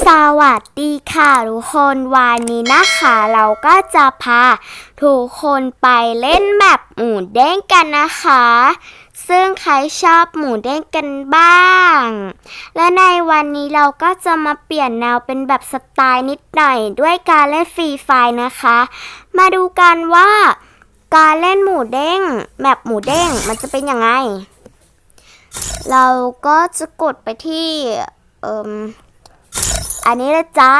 สวัสดีค่ะทุกคนวันนี้นะคะ เราก็จะพาทุกคนไปเล่นแมปหมูเด้งกันนะคะ ซึ่งใครชอบหมูเด้งกันบ้าง และในวันนี้เราก็จะมาเปลี่ยนแนวเป็นแบบสไตล์นิดหน่อย ด้วยการเล่นฟรีไฟล์นะคะ มาดูกันว่า การเล่นหมูเด้งแมปหมูเด้งมันจะเป็นยังไง เราก็จะกดไปที่เอ่ม อันนี้เลยจ้า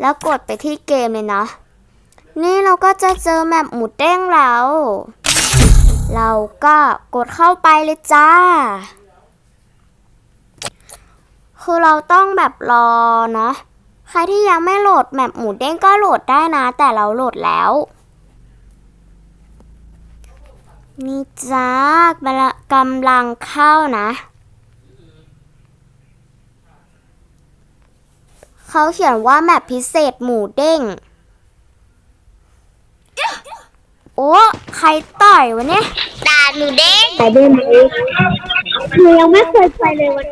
แล้วกดไปที่เกมเลยเนาะนี่เราก็จะเจอแมปหมูเด้งแล้ว เราก็กดเข้าไปเลยจ้า คือเราต้องแบบรอเนาะ ใครที่ยังไม่โหลดแมปหมูเด้งก็โหลดได้นะ แต่เราโหลดแล้วนี่จ้ากำลังเข้านะ เขาเขียนว่าแมปพิเศษหมูเด้ง โอ้ ใครต่อยวะเนี่ยด่าหนูเด้งไปได้ไหมหนูยังไม่เคยไปเลยวัน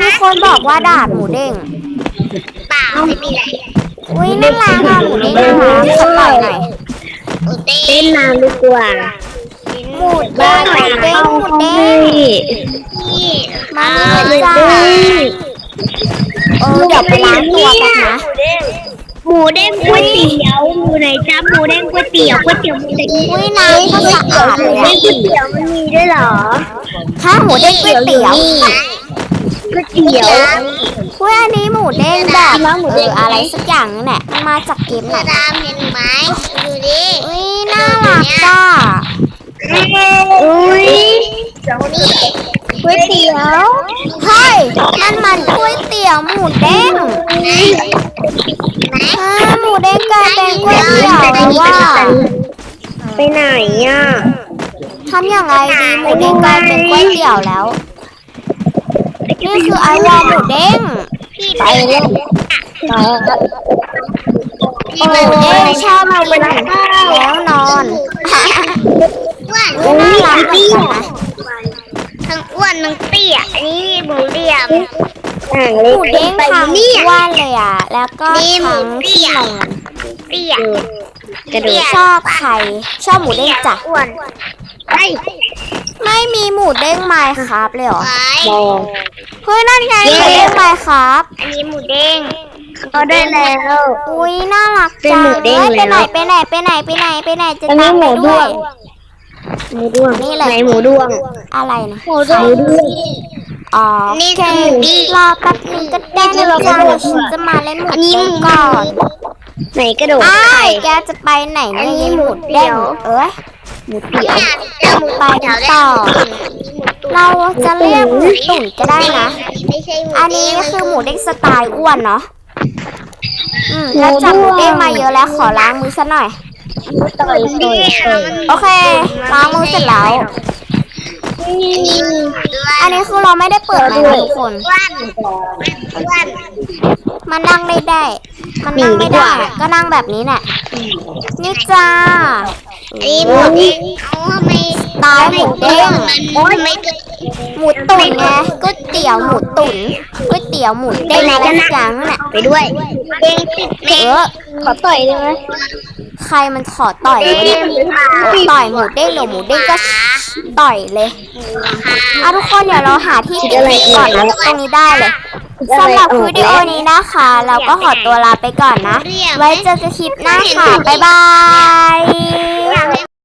มีคนบอกว่าด่าหมูเด้งเปล่าไม่มีอะไรอุ้ยน่ารักอะหมูเด้งน่ารักขอต่อยหน่อยหนูเด้เต้งนนานดีกว่าหมูเด้งหมูเด้งหมูเด้งนี่มานี่เลยจ้าเออเดี๋ยวไปล้างตัวแป๊บนะ หมูเด้งก๋วยเตี๋ยวหมูไหนจ้าหมูเด้งก๋วยเตี๋ยวก๋วยเตี๋ยวหมูเด้งอุ้ยน้ำก็สะอาดเลยเด้อะงก๋วยเตี๋ยวมันมีด้วยเหรอข้าหมูเด้งก๋วยเตี๋ยวก๋วยเตี๋ยวอุ้ยอันนี้หมูเด้งแบบเอออะไรสักอย่างนั่แหละมาจากเกมไหนดามเห็นไหมดูดิอุ้ยน่ารักจ้าอุ้ยนี่ก๋วยเตี๋ยวเฮ้ยนั่นมันก๋วยเตี๋ยว หมูเด้งอ่าหมูเด้งกลายเป็นก๋วยเตี๋ยวแล้วว่าไปไหนอะทำยังไงดีหมูเด้งกลายเป็นก๋วยเตี๋ยวแล้ว นี่คือไอวอลหมูเด้งพี่ไปเล่นต่อพี่หมันมูเด้เด้งงชอบกินแล้วนอนอ้วนอุ๊ยน่ารักเหมือนกันนะทั้งอ้วนทั้งเตี้ยอันนี้หมูเหลี่ยม อ่างหเล่มูนเด้งไปทั้งเนี่ยอ้วนเลยอะ แล้วก็นี่หมูทั้งเตี้ที่ยนอนเตี้ยกระโดดชอบใครชอบหมูเด้งจ้ะ อ้วนไอ้ไม่มีหมูเด้งไม้ครับเลยเหรอไว้มอง เฮ้ยนั่นไงหมูเด้งไม้ครับ อันนี้หมูเด้งก็ได้แล้ว อุ้ยน่ารักเป็นจังหมูเด้งอ้ยเลยไปไหนเนอะ ไปไหนไปไหนไปไหนไปไหนจะอันนี้ตามหไปมูด้ด้ววย งหมูด้วงนี่เลย ไหนหมูด้วงอะไรนะหมูด้วง อ๋อนี่โอเคคือหมูดี้รอแป๊บนึงก็ได้นี่นะเราจ๊ะกระโดเดี๋ยดวฉันจะมาเล่นหมูอันนี้เด้งหมูก่อนไหนกระโดดอ้าไข่ยแกจะไปไหนอันเนี่ยนี้ยายหหมูมูเตี๋เด้ยงวเอ้ย หมูเตี๋ยวเนี่ยเจ้าหมูไปกันต่อ เราจะเรียกหมูตุ๋นก็ได้นะ ไม่ใช่หมูอันนี้คือหมูเด้งสไตล์อ้วนเนาะ อืมแล้วจับหมูเด้งมาเยอะแล้วขอล้างมือซะหน่อย ต่อยต่อยต่อยโอเคล้างมือเสร็จแล้ว อันนี้ด้วยอันนี้คือเราไม่ได้เปิดไมค์นะทุกคนอ้วนอ้วนมันนั่งไม่ได้ มันนั่งไม่ได้ ก็นั่งแบบนี้แหละนี่จ้าอันนี้หมูเด้งเอาทำไมตายหมูเด้งมันทำไมเกิดหมูตุ๋นไงก๋วยเตี๋ยวหมูตุ๋นก๋วยเตี๋ยวหมูเด้งอะไรสักอย่างนั่นแหละไปด้วยเด้งติดเอแม่อขอต่อยได้ไหม ใครมันขอต่อยวะเนี่ยต่อยหมูเด้งหรือหมูเด้งก็ต่อยเลยอะทุกคนเดี๋ยวเราหาที่ปิดคลิปก่อนนะตรงนี้ได้เลยสำหรับวิดีโอนี้นะคะ เราก็ขอตัวลาไปก่อนนะ ไว้เจอกันคลิปหน้าค่ะ บ๊ายบาย